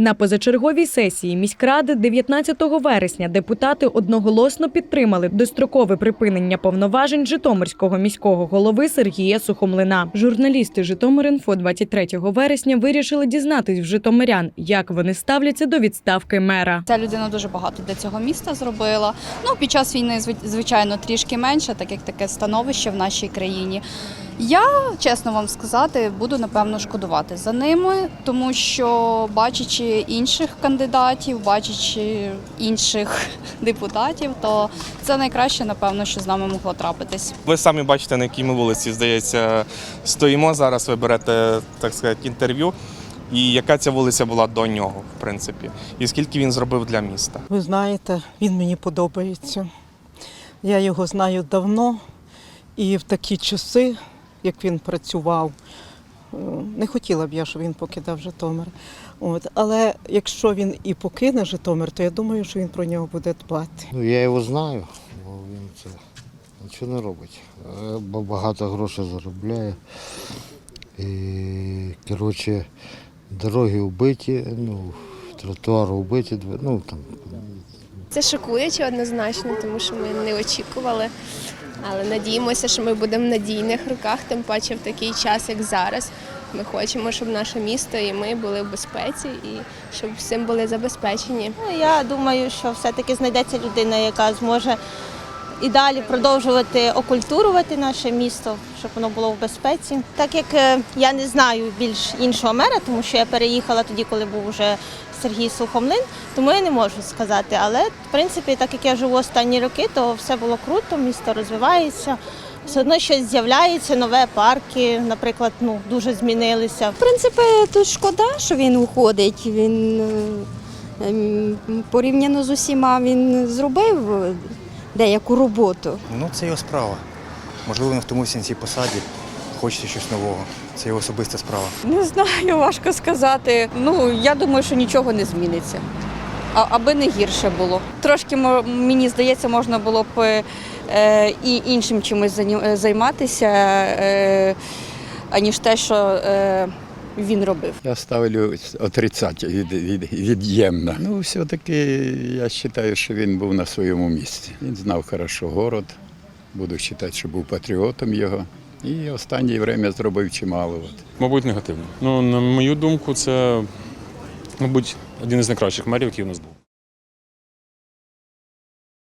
На позачерговій сесії міськради 19 вересня депутати одноголосно підтримали дострокове припинення повноважень Житомирського міського голови Сергія Сухомлина. Журналісти Житомир.Інфо 23 вересня вирішили дізнатись в житомирян, як вони ставляться до відставки мера. Ця людина дуже багато для цього міста зробила. Ну, під час війни, звичайно, трішки менше, так як таке становище в нашій країні. Я, чесно вам сказати, буду напевно шкодувати за ними, тому що бачачи інших кандидатів, бачачи інших депутатів, то це найкраще, напевно, що з нами могло трапитись. Ви самі бачите, на якій ми вулиці, здається, стоїмо зараз. Ви берете, так сказати, інтерв'ю. І яка ця вулиця була до нього, в принципі, і скільки він зробив для міста? Ви знаєте, він мені подобається. Я його знаю давно, і в такі часи, як він працював, не хотіла б я, щоб він покидав Житомир. От. Але якщо він і покине Житомир, то я думаю, що він про нього буде дбати. Ну, я його знаю, бо він це нічого не робить. Е, Бо багато грошей заробляє. І, коротше, дороги вбиті, ну, тротуари вбиті, ну там Це шокуюче однозначно, тому що ми не очікували. Але надіємося, що ми будемо в надійних руках, тим паче в такий час, як зараз. Ми хочемо, щоб наше місто і ми були в безпеці і щоб всім були забезпечені. Ну, Я думаю, що все-таки знайдеться людина, яка зможе і далі продовжувати окультурувати наше місто, щоб воно було в безпеці. Так як е, я не знаю більш іншого мера, тому що я переїхала тоді, коли був уже Сергій Сухомлин, тому я не можу сказати. Але в принципі, так як я живу останні роки, то все було круто, місто розвивається. Все одно щось з'являється, нове парки, наприклад, ну дуже змінилися. В принципі, тут шкода, що він уходить. Він е, ем, порівняно з усіма він зробив деяку роботу. Ну, це його справа. Можливо, він втомився на цій посаді, хочеться щось нового. Це його особиста справа. Не знаю, важко сказати. Ну, я думаю, що нічого не зміниться. А, аби не гірше було. Трошки мені здається, можна було б е, і іншим чимось займатися, е, аніж те, що е, він робив. Я ставлю отрицать від, від, від'ємно. Ну, все-таки я вважаю, що він був на своєму місці. Він знав хорошо город, буду вважати, що був патріотом його. І останнє время зробив чимало. От. Мабуть, негативно. Ну, на мою думку, це, мабуть, один із найкращих мерів, який у нас був.